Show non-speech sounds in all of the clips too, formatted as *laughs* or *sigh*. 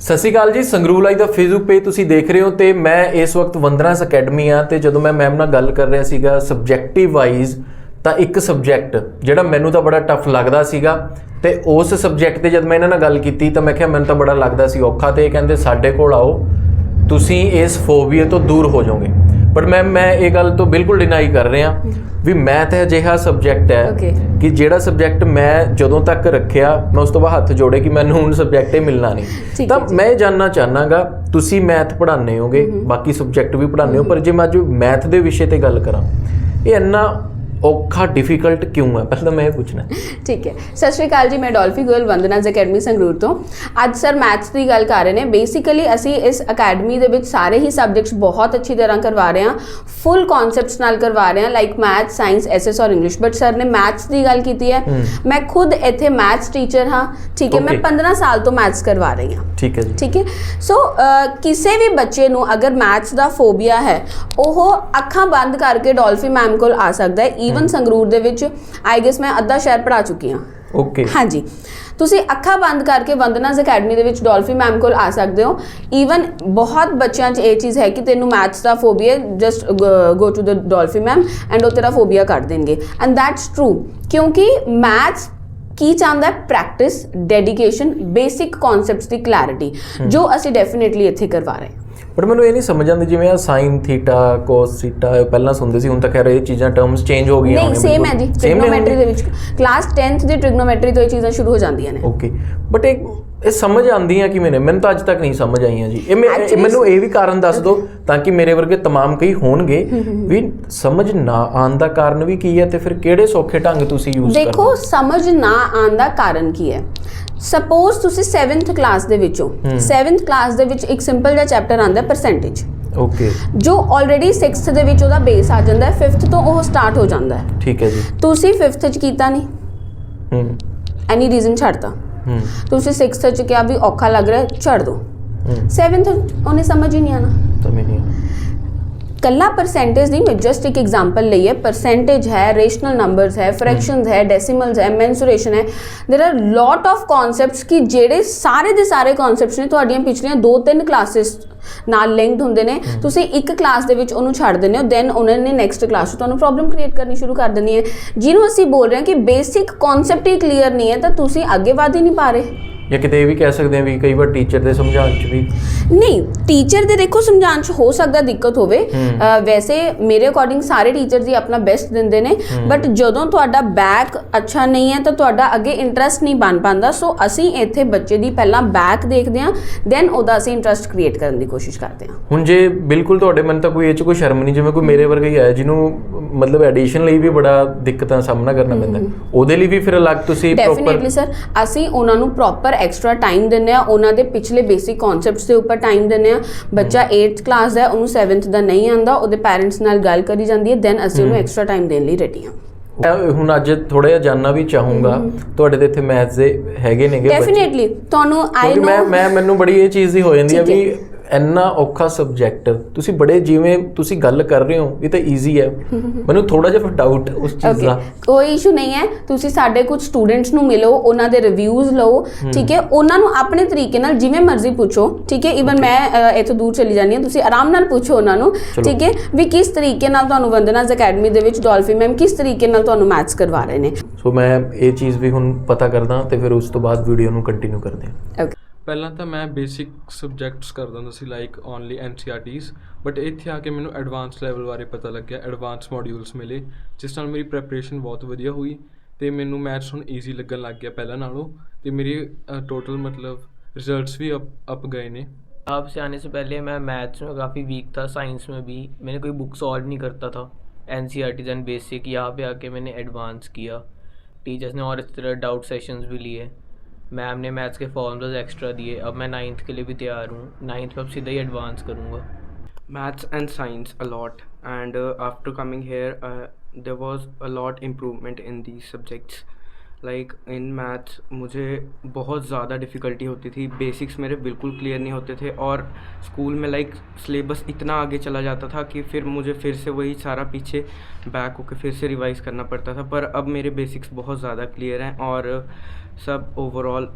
ਸਤਿ ਸ਼੍ਰੀ ਅਕਾਲ ਜੀ, ਸੰਗਰੂਰ ਲਾਈਵ ਦਾ ਫੇਸਬੁੱਕ ਪੇਜ ਤੁਸੀਂ ਦੇਖ ਰਹੇ ਹੋ ਤੇ ਮੈਂ ਇਸ ਵਕਤ ਵੰਦਨਾਸ ਅਕੈਡਮੀ ਆ ਤੇ ਜਦੋਂ ਮੈਂ ਮੈਮ ਨਾਲ ਗੱਲ ਕਰ ਰਿਹਾ ਸੀਗਾ ਸਬਜੈਕਟਿਵ ਵਾਈਜ਼ ਤਾਂ ਇੱਕ ਸਬਜੈਕਟ ਜਿਹੜਾ ਮੈਨੂੰ ਤਾਂ ਬੜਾ ਟਫ ਲੱਗਦਾ ਸੀਗਾ ਤੇ ਉਸ ਸਬਜੈਕਟ ਤੇ ਜਦ ਮੈਂ ਇਹਨਾਂ ਨਾਲ ਗੱਲ ਕੀਤੀ ਤਾਂ ਮੈਂ ਕਿਹਾ ਮੈਨੂੰ ਤਾਂ ਬੜਾ ਲੱਗਦਾ ਸੀ ਔਖਾ ਤੇ ਇਹ ਕਹਿੰਦੇ ਸਾਡੇ ਕੋਲ ਆਓ, ਤੁਸੀਂ ਇਸ ਫੋਬੀਆ ਤੋਂ ਦੂਰ ਹੋ ਜਾਓਗੇ। ਪਰ ਮੈਂ ਮੈਂ ਇਹ ਗੱਲ ਤੋਂ ਬਿਲਕੁਲ ਡਿਨਾਈ ਕਰ ਰਿਹਾ ਵੀ ਮੈਥ ਅਜਿਹਾ ਸਬਜੈਕਟ ਹੈ. ਕਿ ਜਿਹੜਾ ਸਬਜੈਕਟ ਮੈਂ ਜਦੋਂ ਤੱਕ ਰੱਖਿਆ ਮੈਂ ਉਸ ਤੋਂ ਬਾਅਦ ਹੱਥ ਜੋੜੇ ਕਿ ਮੈਨੂੰ ਹੁਣ ਸਬਜੈਕਟ ਹੀ ਮਿਲਣਾ ਨਹੀਂ ਤਾਂ ਹੈ। ਮੈਂ ਇਹ ਜਾਨਣਾ ਚਾਹਨਾਗਾ ਤੁਸੀਂ ਮੈਥ ਪੜ੍ਹਾਉਂਦੇ ਹੋਗੇ ਬਾਕੀ ਸਬਜੈਕਟ ਵੀ ਪੜ੍ਹਾਉਂਦੇ ਹੋ ਪਰ ਜੇ ਮੈਂ ਅੱਜ ਮੈਥ ਦੇ ਵਿਸ਼ੇ ਤੇ ਗੱਲ ਕਰਾਂ ਇਹ ਇੰਨਾ ਔਖਾ ਡਿਫਿਕਲਟ ਕਿਉਂ ਹੈ? ਪਹਿਲਾਂ ਮੈਂ ਇਹ ਪੁੱਛਣਾ। ਠੀਕ ਹੈ। ਸਤਿ ਸ਼੍ਰੀ ਅਕਾਲ ਜੀ ਮੈਂ ਡੋਲਫੀ ਗੋਇਲ ਵੰਦਨਾਜ਼ ਅਕੈਡਮੀ ਸੰਗਰੂਰ ਤੋਂ। ਅੱਜ ਸਰ ਮੈਥਸ ਦੀ ਗੱਲ ਕਰ ਰਹੇ ਨੇ। ਬੇਸਿਕਲੀ ਅਸੀਂ ਇਸ ਅਕੈਡਮੀ ਦੇ ਵਿੱਚ ਸਾਰੇ ਹੀ ਸਬਜੈਕਟਸ ਬਹੁਤ ਅੱਛੀ ਤਰ੍ਹਾਂ ਕਰਵਾ ਰਹੇ ਹਾਂ। ਫੁੱਲ ਕਨਸੈਪਟਸ ਨਾਲ ਕਰਵਾ ਰਹੇ ਹਾਂ ਲਾਈਕ ਮੈਥ ਸਾਇੰਸ ਐਸਐਸ ਔਰ ਇੰਗਲਿਸ਼ ਬਟ ਸਰ ਨੇ ਮੈਥਸ ਦੀ ਗੱਲ ਕੀਤੀ ਹੈ। ਮੈਂ ਖੁਦ ਇੱਥੇ ਮੈਥਸ ਟੀਚਰ ਹਾਂ। ਠੀਕ ਹੈ ਮੈਂ Okay. 15 ਸਾਲ ਤੋਂ ਮੈਥਸ ਕਰਵਾ ਰਹੀ ਹਾਂ। ਠੀਕ ਹੈ ਜੀ। ਠੀਕ ਹੈ। ਸੋ ਕਿਸੇ ਵੀ ਬੱਚੇ ਨੂੰ ਅਗਰ ਮੈਥਸ ਦਾ ਫੋਬੀਆ ਹੈ ਉਹ ਅੱਖਾਂ ਬੰਦ ਕਰਕੇ ਡੋਲਫੀ ਮੈਮ ਕੋਲ ਆ ਸਕਦਾ ਹੈ। ਈਵਨ ਸੰਗਰੂਰ ਦੇ ਵਿੱਚ ਆਈ ਗੈਸ ਮੈਂ ਅੱਧਾ ਸ਼ਹਿਰ ਪੜਾ ਚੁੱਕੀ ਹਾਂ। ਓਕੇ ਹਾਂਜੀ। ਤੁਸੀਂ ਅੱਖਾਂ ਬੰਦ ਕਰਕੇ ਵੰਦਨਾਸ ਅਕੈਡਮੀ ਦੇ ਵਿੱਚ ਡੋਲਫੀ ਮੈਮ ਕੋਲ ਆ ਸਕਦੇ ਹੋ। ਈਵਨ ਬਹੁਤ ਬੱਚਿਆਂ 'ਚ ਇਹ ਚੀਜ਼ ਹੈ ਕਿ ਤੈਨੂੰ maths the phobia just go to the ਡੋਲਫੀ ma'am and ਉਹ ਤੇਰਾ ਫੋਬੀਆ ਕੱਢ ਦੇਣਗੇ। ਐਂਡ ਦੈਟਸ ਟਰੂ ਕਿਉਂਕਿ ਮੈਥਸ ਕੀ ਚਾਹੁੰਦਾ ਹੈ? ਪ੍ਰੈਕਟਿਸ ਡੈਡੀਕੇਸ਼ਨ ਬੇਸਿਕ ਕਨਸੈਪਟਸ ਦੀ ਕਲੈਰਿਟੀ ਜੋ ਅਸੀਂ ਡੈਫੀਨਿਟਲੀ ਇੱਥੇ ਕਰਵਾ ਰਹੇ ਹਾਂ। ਪਰ ਮੈਨੂੰ ਇਹ ਨਹੀਂ ਸਮਝ ਆਉਂਦੀ ਜਿਵੇਂ ਆ sin ਥੀਟਾ cos ਥੀਟਾ ਪਹਿਲਾਂ ਸੁਣਦੇ ਸੀ ਹੁਣ ਤਾਂ ਖੈਰ ਇਹ ਚੀਜ਼ਾਂ ਟਰਮਸ ਚੇਂਜ ਹੋ ਗਈਆਂ ਨਹੀਂ ਸੇਮ ਹੈ ਜੀ ਟ੍ਰਿਗਨੋਮੈਟਰੀ ਦੇ ਵਿੱਚ। ਕਲਾਸ 10th ਦੀ ਟ੍ਰਿਗਨੋਮੈਟਰੀ ਤੋਂ ਇਹ ਚੀਜ਼ਾਂ ਸ਼ੁਰੂ ਹੋ ਜਾਂਦੀਆਂ ਨੇ। ਓਕੇ ਬਟ ਇਹ ਇਹ ਸਮਝ ਆਉਂਦੀਆਂ ਕਿਵੇਂ ਨੇ ਮੈਨੂੰ ਤਾਂ ਅੱਜ ਤੱਕ ਨਹੀਂ ਸਮਝ ਆਈਆਂ ਜੀ ਇਹ ਮੈਂ- ਇਹ Actually- ਮੈਨੂੰ ਇਹ ਵੀ ਕਾਰਨ ਦੱਸ ਦਿਓ ਤਾਂ ਕਿ ਮੇਰੇ ਵਰਗੇ तमाम ਕਈ ਹੋਣਗੇ ਵੀ ਸਮਝ ਨਾ ਆਉਣ ਦਾ ਕਾਰਨ ਵੀ ਕੀ ਹੈ ਤੇ ਫਿਰ ਕਿਹੜੇ ਸੌਖੇ ਢੰਗ ਤੁਸੀਂ ਯੂਜ਼ ਕਰਦੇ ਦੇਖੋ ਸਮਝ ਨਾ ਆਉਣ ਦਾ ਕਾਰਨ ਕੀ ਹੈ ਸਪੋਜ਼ ਤੁਸੀਂ 7th ਕਲਾਸ ਦੇ ਵਿੱਚੋਂ 7th ਕਲਾਸ ਦੇ ਵਿੱਚ ਇੱਕ ਸਿੰਪਲ ਜਿਹਾ ਚੈਪਟਰ ਆਂਦਾ ਪਰਸੈਂਟੇਜ ਓਕੇ ਜੋ ਆਲਰੇਡੀ 6th ਦੇ ਵਿੱਚ ਉਹਦਾ ਬੇਸ ਆ ਜਾਂਦਾ ਹੈ 5th ਤੋਂ ਉਹ ਸਟਾਰਟ ਹੋ ਜਾਂਦਾ ਹੈ ਠੀਕ ਹੈ ਜੀ ਤੁਸੀਂ 5th ਚ ਕੀਤਾ ਨਹੀਂ ਹੂੰ ਐਨੀ ਰੀਜ਼ਨ ਛੱਡਤਾ ਹੂੰ ਤੁਸੀਂ 6th ਚ ਕਿਹਾ ਵੀ ਔਖਾ ਲੱਗ ਰਿਹਾ ਹੈ, ਛੱਡ ਦੋ ਹੂੰ 7th ਉਹਨੇ ਸਮਝ ਹੀ ਨਹੀਂ ਆਣਾ ਸਮਝ ਨਹੀਂ ਆਇਆ। ਕੱਲਾ ਪਰਸੈਂਟੇਜ ਨਹੀਂ ਮੈਂ ਜਸਟ ਇੱਕ ਐਗਜ਼ਾਮਪਲ ਲਈ ਹੈ ਪਰਸੈਂਟੇਜ ਹੈ ਰੇਸ਼ਨਲ ਨੰਬਰਸ ਹੈ ਫ੍ਰੈਕਸ਼ਨਸ ਹੈ ਡੈਸੀਮਲਸ ਹੈ ਮੈਂਸੂਰੇਸ਼ਨ ਹੈ there are lot of concepts ਕਿ ਜਿਹੜੇ ਸਾਰੇ ਦੇ ਸਾਰੇ ਕਨਸੈਪਟਸ ਨੇ ਤੁਹਾਡੀਆਂ ਪਿਛਲੀਆਂ ਦੋ ਤਿੰਨ ਕਲਾਸਿਸ ਨਾਲ ਲਿੰਕਡ ਹੁੰਦੇ ਨੇ। ਤੁਸੀਂ ਇੱਕ ਕਲਾਸ ਦੇ ਵਿੱਚ ਉਹਨੂੰ ਛੱਡ ਦਿੰਦੇ ਹੋ ਦੈਨ ਉਹਨਾਂ ਨੇ ਨੈਕਸਟ ਕਲਾਸ 'ਚ ਤੁਹਾਨੂੰ ਪ੍ਰੋਬਲਮ ਕ੍ਰੀਏਟ ਕਰਨੀ ਸ਼ੁਰੂ ਕਰ ਦੇਣੀ ਹੈ। ਜਿਹਨੂੰ ਅਸੀਂ ਬੋਲ ਰਹੇ ਹਾਂ ਕਿ ਬੇਸਿਕ ਕਨਸੈਪਟ ਹੀ ਕਲੀਅਰ ਨਹੀਂ ਹੈ ਤਾਂ ਤੁਸੀਂ ਅੱਗੇ ਵਧ ਹੀ ਨਹੀਂ ਪਾ ਰਹੇ। ਜਾਂ ਕਿਤੇ ਇਹ ਵੀ ਕਹਿ ਸਕਦੇ ਹਾਂ ਵੀ ਕਈ ਵਾਰ ਟੀਚਰ ਦੇ ਸਮਝਾਉਣ ਚ ਵੀ ਨਹੀਂ ਟੀਚਰ ਦੇ ਦੇਖੋ ਸਮਝਾਉਣ ਚ ਹੋ ਸਕਦਾ ਦਿੱਕਤ ਹੋਵੇ। ਅ, ਵੈਸੇ ਮੇਰੇ ਅਕੋਰਡਿੰਗ ਸਾਰੇ ਟੀਚਰ ਜੀ ਆਪਣਾ ਬੈਸਟ ਦਿੰਦੇ ਨੇ ਬਟ ਜਦੋਂ ਤੁਹਾਡਾ ਬੈਕ ਅੱਛਾ ਨਹੀਂ ਹੈ ਤਾਂ ਤੁਹਾਡਾ ਅੱਗੇ ਇੰਟਰਸਟ ਨਹੀਂ ਬਣ ਪਾਉਂਦਾ। ਸੋ ਅਸੀਂ ਇੱਥੇ ਬੱਚੇ ਦੀ ਪਹਿਲਾਂ ਬੈਕ ਦੇਖਦੇ ਹਾਂ ਦੈਨ ਉਹਦਾ ਅਸੀਂ ਇੰਟਰਸਟ ਕ੍ਰੀਏਟ ਕਰਨ ਦੀ ਕੋਸ਼ਿਸ਼ ਕਰਦੇ ਹਾਂ। ਹੁਣ ਜੇ ਬਿਲਕੁਲ ਤੁਹਾਡੇ ਮਨ ਤਾਂ ਕੋਈ ਇਹ ਚ ਕੋਈ ਸ਼ਰਮ ਨਹੀਂ ਜਿਵੇਂ ਕੋਈ ਮੇਰੇ ਵਰਗਾ ਹੀ ਹੈ ਜਿਹਨੂੰ ਮਤਲਬ ਐਡੀਸ਼ਨ ਲਈ ਵੀ ਬੜਾ ਦਿੱਕਤਾਂ ਦਾ ਸਾਹਮਣਾ ਕਰਨਾ ਪੈਂਦਾ। ਉਹਦੇ ਲਈ ਵੀ ਫਿਰ ਅਲੱਗ ਤੁਸੀਂ ਪ੍ਰੋਪਰ ਡੈਫੀਨਿਟਲੀ ਸਰ ਅਸੀਂ ਉਹਨਾਂ ਨੂੰ ਪ੍ਰੋਪਰ ਐਕਸਟਰਾ ਟਾਈਮ ਦਿੰਦੇ ਆ ਉਹਨਾਂ ਦੇ ਪਿਛਲੇ ਬੇਸਿਕ ਕਨਸੈਪਟਸ ਦੇ ਉੱਪਰ ਟਾਈਮ ਦਿੰਦੇ ਆ ਬੱਚਾ 8th ਕਲਾਸ ਹੈ, ਉਹਨੂੰ 7th ਦਾ ਨਹੀਂ ਆਂਦਾ ਉਹਦੇ ਪੈਰੈਂਟਸ ਨਾਲ ਗੱਲ ਕਰੀ ਜਾਂਦੀ ਹੈ। ਦੈਨ ਅਸੀਂ ਉਹਨੂੰ ਐਕਸਟਰਾ ਟਾਈਮ ਦੇਣ ਲਈ ਰੈਡੀ ਮੈਂ ਹੁਣ ਅੱਜ ਥੋੜਾ ਜਿਹਾ ਜਾਨਣਾ ਵੀ ਚਾਹੂੰਗਾ। ਤੁਹਾਡੇ ਦੇ ਇੱਥੇ ਮੈਥਸ ਦੇ ਹੈਗੇ ਨੇਗੇ ਡੈਫੀਨਿਟਲੀ ਤੁਹਾਨੂੰ ਆਈ ਨੋ ਮੈਂ ਮੈਨੂੰ ਬੜੀ ਇਹ ਚੀਜ਼ ਦੀ ਹੋ ਜਾਂਦੀ ਹੈ। ਵੀ ਇੰਨਾ ਔਖਾ ਸਬਜੈਕਟ ਤੁਸੀਂ ਬੜੇ ਜਿਵੇਂ ਤੁਸੀਂ ਗੱਲ ਕਰ ਰਹੇ ਹੋ ਇਹ ਤਾਂ ਈਜ਼ੀ ਹੈ। *laughs* ਮੈਨੂੰ ਥੋੜਾ ਜਿਹਾ ਫਿਰ ਡਾਊਟ ਉਸ ਚੀਜ਼ ਦਾ। ਕੋਈ ਇਸ਼ੂ ਨਹੀਂ ਹੈ। ਤੁਸੀਂ ਸਾਡੇ ਕੁਝ ਸਟੂਡੈਂਟਸ ਨੂੰ ਮਿਲੋ ਉਹਨਾਂ ਦੇ ਰਿਵਿਊਜ਼ ਲਓ ਠੀਕ ਹੈ? ਉਹਨਾਂ ਨੂੰ ਆਪਣੇ ਤਰੀਕੇ ਨਾਲ ਜਿਵੇਂ ਮਰਜ਼ੀ ਪੁੱਛੋ ਠੀਕ ਹੈ? ਇਵਨ ਮੈਂ ਇੱਥੋਂ ਦੂਰ ਚਲੀ ਜਾਂਦੀ ਹਾਂ ਤੁਸੀਂ ਆਰਾਮ ਨਾਲ ਪੁੱਛੋ ਉਹਨਾਂ ਨੂੰ। ਠੀਕ ਹੈ? ਵੀ ਕਿਸ ਤਰੀਕੇ ਨਾਲ ਤੁਹਾਨੂੰ ਵੰਦਨਾਜ਼ ਅਕੈਡਮੀ ਦੇ ਵਿੱਚ ਡੋਲਫੀ ਮੈਮ ਕਿਸ ਤਰੀਕੇ ਨਾਲ ਤੁਹਾਨੂੰ ਮੈਥਸ ਕਰਵਾ ਰਹੇ ਨੇ? ਸੋ ਮੈਂ ਇਹ ਚੀਜ਼ ਵੀ ਹੁਣ ਪਤਾ ਕਰਦਾ ਤੇ ਫਿਰ ਉਸ ਤੋਂ ਬਾਅਦ ਵੀਡੀਓ ਨੂੰ ਕੰਟੀਨਿਊ ਕਰਦੇ ਹਾਂ। ਓਕੇ ਪਹਿਲਾਂ ਤਾਂ ਮੈਂ ਬੇਸਿਕ ਸਬਜੈਕਟਸ ਕਰਦਾ ਹੁੰਦਾ ਸੀ ਲਾਈਕ ਓਨਲੀ ਐਨਸੀਆਰਟੀਜ਼ ਬਟ ਇੱਥੇ ਆ ਕੇ ਮੈਨੂੰ ਐਡਵਾਂਸ ਲੈਵਲ ਬਾਰੇ ਪਤਾ ਲੱਗਿਆ ਐਡਵਾਂਸ ਮੋਡਿਊਲਸ ਮਿਲੇ ਜਿਸ ਨਾਲ ਮੇਰੀ ਪ੍ਰੈਪਰੇਸ਼ਨ ਬਹੁਤ ਵਧੀਆ ਹੋਈ ਤੇ ਮੈਨੂੰ ਮੈਥਸ ਹੁਣ ਈਜ਼ੀ ਲੱਗਣ ਲੱਗ ਗਿਆ ਪਹਿਲਾਂ ਨਾਲੋਂ ਤੇ ਮੇਰੀ ਟੋਟਲ ਮਤਲਬ रिजल्ट्स भी अप अप गए ने आपसे आने से पहले मैं मैथ्स में काफ़ी वीक था साइंस में भी मैंने कोई बुक सॉल्व नहीं करता था N C R Ts and basic यहाँ पे आके मैंने एडवांस किया टीचर्स ने और इस तरह डाउट सेशंस भी लिए मैम ने मैथ्स के फॉर्मूलाज एक्स्ट्रा दिए। अब मैं नाइन्थ के लिए भी तैयार हूँ। नाइन्थ में अब सीधा ही एडवांस करूँगा। Maths and science a lot and after coming here there was a lot improvement in these subjects like in maths मुझे बहुत ज़्यादा डिफ़िकल्टी होती थी। बेसिक्स मेरे बिल्कुल क्लियर नहीं होते थे और स्कूल में लाइक सिलेबस इतना आगे चला जाता था कि फिर मुझे फिर से वही सारा पीछे बैक होकर फिर से रिवाइज़ करना पड़ता था। पर अब मेरे बेसिक्स बहुत ज़्यादा क्लियर हैं और सब ओवरऑल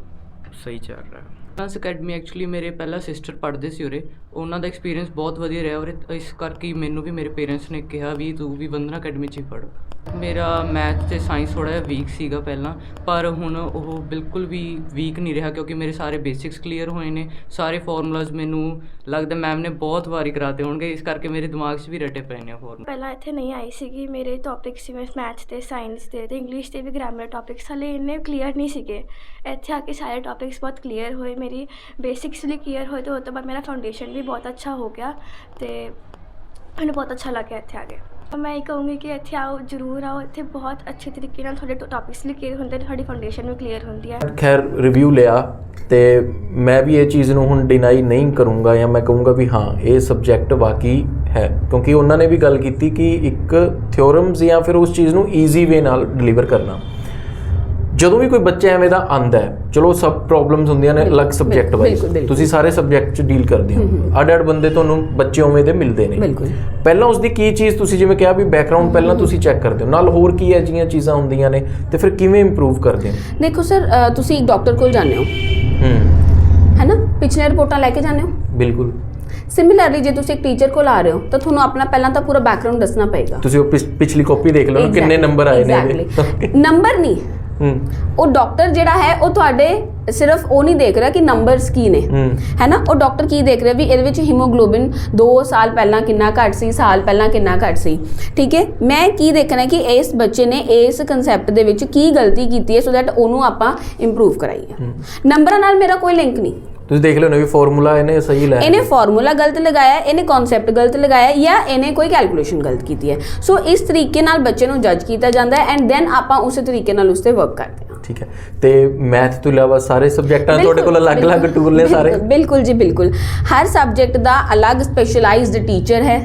सही चल रहा है। ਡਾਂਸ ਅਕੈਡਮੀ ਐਕਚੁਅਲੀ ਮੇਰੇ ਪਹਿਲਾਂ ਸਿਸਟਰ ਪੜ੍ਹਦੇ ਸੀ ਉਰੇ। ਉਹਨਾਂ ਦਾ ਐਕਸਪੀਰੀਅੰਸ ਬਹੁਤ ਵਧੀਆ ਰਿਹਾ ਉਰੇ। ਇਸ ਕਰਕੇ ਮੈਨੂੰ ਵੀ ਮੇਰੇ ਪੇਰੈਂਟਸ ਨੇ ਕਿਹਾ ਵੀ ਤੂੰ ਵੀ ਵੰਦਨਾ ਅਕੈਡਮੀ 'ਚ ਹੀ ਪੜ੍ਹ। ਮੇਰਾ ਮੈਥ ਤੇ ਸਾਇੰਸ ਥੋੜ੍ਹਾ ਜਿਹਾ ਵੀਕ ਸੀਗਾ ਪਹਿਲਾਂ, ਪਰ ਹੁਣ ਉਹ ਬਿਲਕੁਲ ਵੀ ਵੀਕ ਨਹੀਂ ਰਿਹਾ ਕਿਉਂਕਿ ਮੇਰੇ ਸਾਰੇ ਬੇਸਿਕਸ ਕਲੀਅਰ ਹੋਏ ਨੇ। ਸਾਰੇ ਫਾਰਮੂਲਾਜ਼ ਮੈਨੂੰ ਲੱਗਦਾ ਮੈਮ ਨੇ ਬਹੁਤ ਵਾਰੀ ਕਰਾਤੇ ਹੋਣਗੇ। ਇਸ ਕਰਕੇ ਮੇਰੇ ਦਿਮਾਗ 'ਚ ਵੀ ਰਟੇ ਪਏ ਨੇ ਫਾਰਮੂਲਾ ਪਹਿਲਾਂ ਇੱਥੇ ਨਹੀਂ ਆਈ ਸੀਗੀ। ਮੇਰੇ ਟੌਪਿਕ ਸੀ ਮੈਂ ਮੈਥ ਤੇ ਸਾਇੰਸ ਦੇ ਤੇ ਇੰਗਲਿਸ਼ ਦੇ ਵੀ ਗ੍ਰਾਮਰ ਟੌਪਿਕਸ ਹਲੇ ਇੰਨੇ ਕਲੀਅਰ ਨਹੀਂ ਸੀਗੇ। ਇੱਥੇ ਆ ਕੇ ਸਾਰੇ ਟੌਪਿਕਸ ਬਹੁਤ ਕਲੀਅਰ ਹੋਏ। ਮੇਰੀ ਬੇਸਿਕਸ ਵੀ ਕਲੀਅਰ ਹੋਏ ਤੇ ਉਹ ਤੋਂ ਬਾਅਦ ਮੇਰਾ ਫਾਊਂਡੇਸ਼ਨ ਵੀ ਬਹੁਤ ਅੱਛਾ ਹੋ ਗਿਆ ਤੇ ਮੈਨੂੰ ਬਹੁਤ ਅੱਛਾ ਲੱਗਿਆ ਇੱਥੇ ਆ ਕੇ ਮੈਂ ਇਹ ਕਹੂੰਗੀ ਕਿ ਇੱਥੇ ਆਓ ਜ਼ਰੂਰ ਆਓ ਇੱਥੇ ਬਹੁਤ ਅੱਛੇ ਤਰੀਕੇ ਨਾਲ ਤੁਹਾਡੇ ਟੌਪਿਕਸ ਵੀ ਕਲੀਅਰ ਹੁੰਦੇ ਨੇ ਤੁਹਾਡੀ ਫਾਊਂਡੇਸ਼ਨ ਵੀ ਕਲੀਅਰ ਹੁੰਦੀ ਹੈ ਖੈਰ ਰਿਵਿਊ ਲਿਆ ਤੇ ਮੈਂ ਵੀ ਇਹ ਚੀਜ਼ ਨੂੰ ਹੁਣ ਡਿਨਾਈ ਨਹੀਂ ਕਰੂੰਗਾ ਜਾਂ ਮੈਂ ਕਹੂੰਗਾ ਵੀ ਹਾਂ ਇਹ ਸਬਜੈਕਟ ਵਾਕਈ ਹੈ ਕਿਉਂਕਿ ਉਹਨਾਂ ਨੇ ਵੀ ਗੱਲ ਕੀਤੀ ਕਿ ਇੱਕ ਥਿਓਰਮਸ ਜਾਂ ਫਿਰ ਉਸ ਚੀਜ਼ ਨੂੰ ਈਜ਼ੀ ਵੇ ਨਾਲ ਡਿਲੀਵਰ ਕਰਨਾ ਜਦੋਂ ਵੀ ਕੋਈ ਬੱਚਾ ਐਵੇਂ ਦਾ ਆਂਦਾ ਹੈ ਚਲੋ ਸਭ ਪ੍ਰੋਬਲਮਸ ਹੁੰਦੀਆਂ ਨੇ ਅਲੱਗ ਸਬਜੈਕਟ ਵਾਈਜ਼। ਤੁਸੀਂ ਸਾਰੇ ਸਬਜੈਕਟ ਚ ਡੀਲ ਕਰਦੇ ਹੋ। ਅੱਡ ਅੱਡ ਬੰਦੇ ਤੁਹਾਨੂੰ ਬੱਚੇ ਉਵੇਂ ਦੇ ਮਿਲਦੇ ਨੇ। ਪਹਿਲਾਂ ਉਸ ਦੀ ਕੀ ਚੀਜ਼ ਤੁਸੀਂ ਜਿਵੇਂ ਕਿਹਾ ਵੀ ਬੈਕਗ੍ਰਾਉਂਡ ਪਹਿਲਾਂ ਤੁਸੀਂ ਚੈੱਕ ਕਰਦੇ ਹੋ। ਨਾਲ ਹੋਰ ਕੀ ਹੈ ਜੀਆਂ ਚੀਜ਼ਾਂ ਹੁੰਦੀਆਂ ਨੇ ਤੇ ਫਿਰ ਕਿਵੇਂ ਇੰਪਰੂਵ ਕਰਦੇ ਹੋ? ਦੇਖੋ ਸਰ ਤੁਸੀਂ ਇੱਕ ਡਾਕਟਰ ਕੋਲ ਜਾਂਦੇ ਹੋ। ਹੂੰ ਹੈ ਨਾ ਪਿਛਲੇ ਰਿਪੋਰਟਾਂ ਲੈ ਕੇ ਜਾਂਦੇ ਹੋ? ਬਿਲਕੁਲ। ਸਿਮਿਲਰਲੀ ਜੇ ਤੁਸੀਂ ਇੱਕ ਟੀਚਰ ਕੋਲ ਆ ਰਹੇ ਹੋ ਤਾਂ ਤੁਹਾਨੂੰ ਆਪਣਾ ਪਹਿਲਾਂ ਤਾਂ ਪੂਰਾ ਬੈਕਗ੍ਰਾਉਂਡ ਦੱਸਣਾ ਪਏਗਾ। ਤੁਸੀਂ ਉਹ ਪਿਛ- ਪਿਛਲੀ ਕਾਪੀ ਦੇਖ ਲਓ ਕਿੰਨੇ ਨੰਬਰ ਆਏ ਨੇ ਨੰਬਰ ਨਹੀਂ ਹੂੰ। ਉਹ ਡਾਕਟਰ ਜਿਹੜਾ ਹੈ ਉਹ ਤੁਹਾਡੇ ਸਿਰਫ ਉਹ ਨਹੀਂ ਦੇਖ ਰਿਹਾ ਕਿ ਨੰਬਰਸ ਕੀ ਨੇ। ਹੈ। ਨਾ ਉਹ ਡਾਕਟਰ ਕੀ ਦੇਖ ਰਿਹਾ ਵੀ ਇਹਦੇ ਵਿੱਚ ਹੀਮੋਗਲੋਬਿਨ 2 ਸਾਲ ਪਹਿਲਾਂ ਕਿੰਨਾ ਘੱਟ ਸੀ ਸਾਲ ਪਹਿਲਾਂ ਕਿੰਨਾ ਘੱਟ ਸੀ। ਠੀਕ ਹੈ? ਮੈਂ ਕੀ ਦੇਖਣਾ ਕਿ ਇਸ ਬੱਚੇ ਨੇ ਇਸ ਕਨਸੈਪਟ ਦੇ ਵਿੱਚ ਕੀ ਗਲਤੀ ਕੀਤੀ ਹੈ ਸੋ ਦੈਟ ਉਹਨੂੰ ਆਪਾਂ ਇੰਪਰੂਵ ਕਰਾਈਏ। ਨੰਬਰਾਂ ਨਾਲ ਮੇਰਾ ਕੋਈ ਲਿੰਕ ਨਹੀਂ। ਤੁਸੀਂ ਦੇਖ ਲਿਓ ਨਾ ਵੀ ਫਾਰਮੂਲਾ ਇਹਨੇ ਸਹੀ ਲਾਇਆ ਇਹਨੇ ਫਾਰਮੂਲਾ ਗਲਤ ਲਗਾਇਆ ਇਹਨੇ ਕਨਸੈਪਟ ਗਲਤ ਲਗਾਇਆ ਜਾਂ ਇਹਨੇ ਕੋਈ ਕੈਲਕੂਲੇਸ਼ਨ ਗਲਤ ਕੀਤੀ ਹੈ। ਸੋ ਇਸ ਤਰੀਕੇ ਨਾਲ ਬੱਚੇ ਨੂੰ ਜੱਜ ਕੀਤਾ ਜਾਂਦਾ ਹੈ ਐਂਡ ਦੈਨ ਆਪਾਂ ਉਸੇ ਤਰੀਕੇ ਨਾਲ ਉਸ ਤੇ ਵਰਕ ਕਰਦੇ ਹਾਂ। ਠੀਕ ਹੈ। ਤੇ ਮੈਥ ਤੋਂ ਇਲਾਵਾ ਸਾਰੇ ਸਬਜੈਕਟਾਂ ਤੁਹਾਡੇ ਕੋਲ ਅਲੱਗ-ਅਲੱਗ ਟੂਲ ਨੇ ਸਾਰੇ? ਬਿਲਕੁਲ, ਜੀ ਬਿਲਕੁਲ। ਹਰ ਸਬਜੈਕਟ ਦਾ ਅਲੱਗ ਸਪੈਸ਼ਲਾਈਜ਼ਡ ਟੀਚਰ ਹੈ।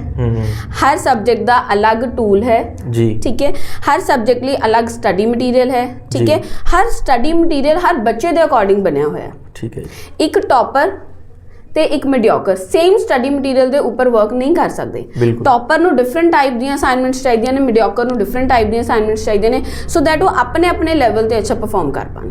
ਹਰ ਸਬਜੈਕਟ ਦਾ ਅਲੱਗ ਟੂਲ ਹੈ। ਜੀ। ਠੀਕ ਹੈ। ਹਰ ਸਬਜੈਕਟ ਲਈ ਅਲੱਗ ਸਟੱਡੀ ਮਟੀਰੀਅਲ ਹੈ। ਠੀਕ। ਹੈ। ਹਰ ਸਟੱਡੀ ਮਟੀਰੀਅਲ ਹਰ ਬੱਚੇ ਦੇ ਅਕੋਰਡਿੰਗ ਬਣਿਆ ਹੋਇਆ ਹੈ। ਠੀਕ ਹੈ ਜੀ। ਇੱਕ ਟੌਪਰ ਤੇ ਇੱਕ ਮੀਡੀਓਕਰ ਸੇਮ ਸਟੱਡੀ ਮਟੀਰੀਅਲ ਦੇ ਉੱਪਰ ਵਰਕ ਨਹੀਂ ਕਰ ਸਕਦੇ। ਟੌਪਰ ਨੂੰ ਡਿਫਰੈਂਟ ਟਾਈਪ ਦੀਆਂ ਅਸਾਈਨਮੈਂਟਸ ਚਾਹੀਦੀਆਂ ਨੇ ਮੀਡੀਓਕਰ ਨੂੰ ਡਿਫਰੈਂਟ ਟਾਈਪ ਦੀਆਂ ਅਸਾਈਨਮੈਂਟਸ ਚਾਹੀਦੀਆਂ ਨੇ ਸੋ ਦੈਟ ਉਹ ਆਪਣੇ ਆਪਣੇ ਲੈਵਲ ਤੇ ਅੱਛਾ ਪਰਫਾਰਮ ਕਰ ਪਾਣ।